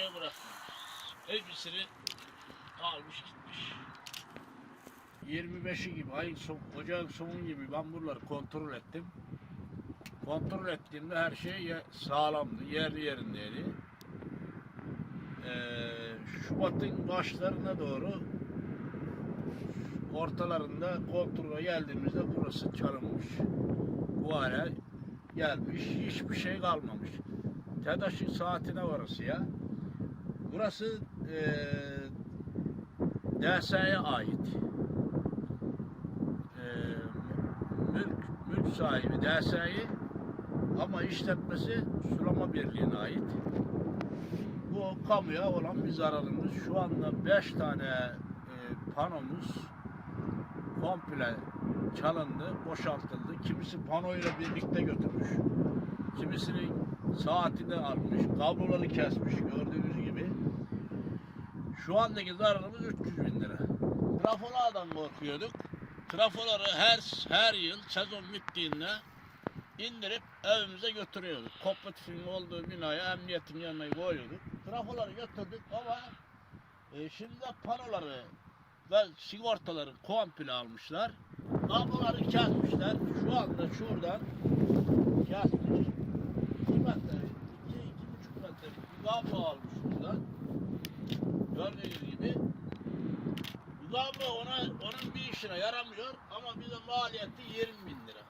bırakmamış. Hepsini almış gitmiş. 25'i gibi ayın son, ocağın sonu gibi ben buraları kontrol ettim. Kontrol ettiğimde her şey sağlamdı, yerli yerindeydi. Ee, Şubat'ın başlarına doğru ortalarında kontrole geldiğimizde burası çalınmış. Bu hale gelmiş. Hiçbir şey kalmamış. TEDAŞ'ın saatine varası ya. Burası eee DS'ye ait. Eee mülk, mülk sahibi DS'yi ama işletmesi sulama birliğine ait. Bu kamuya olan bir zararımız. Şu anda 5 tane e, panomuz komple çalındı, boşaltıldı. Kimisi panoyla birlikte götürmüş. Kimisinin saatini almış, kabloları kesmiş gördüğünüz. Şu andaki zararımız 300 bin lira. Trafolardan korkuyorduk. Trafoları her her yıl sezon bittiğinde indirip evimize götürüyorduk. Kooperatifin olduğu binaya emniyetin yanına koyuyorduk. Trafoları götürdük ama e, şimdi de panoları ve sigortaları komple almışlar. Kabloları kesmişler. Şu anda şuradan kesmiş. 2 metre, 2, 2,5 metre bir kablo almış şuradan. Gördüğünüz gibi. Kablo ona, onun bir işine yaramıyor ama bize maliyeti 20 bin lira.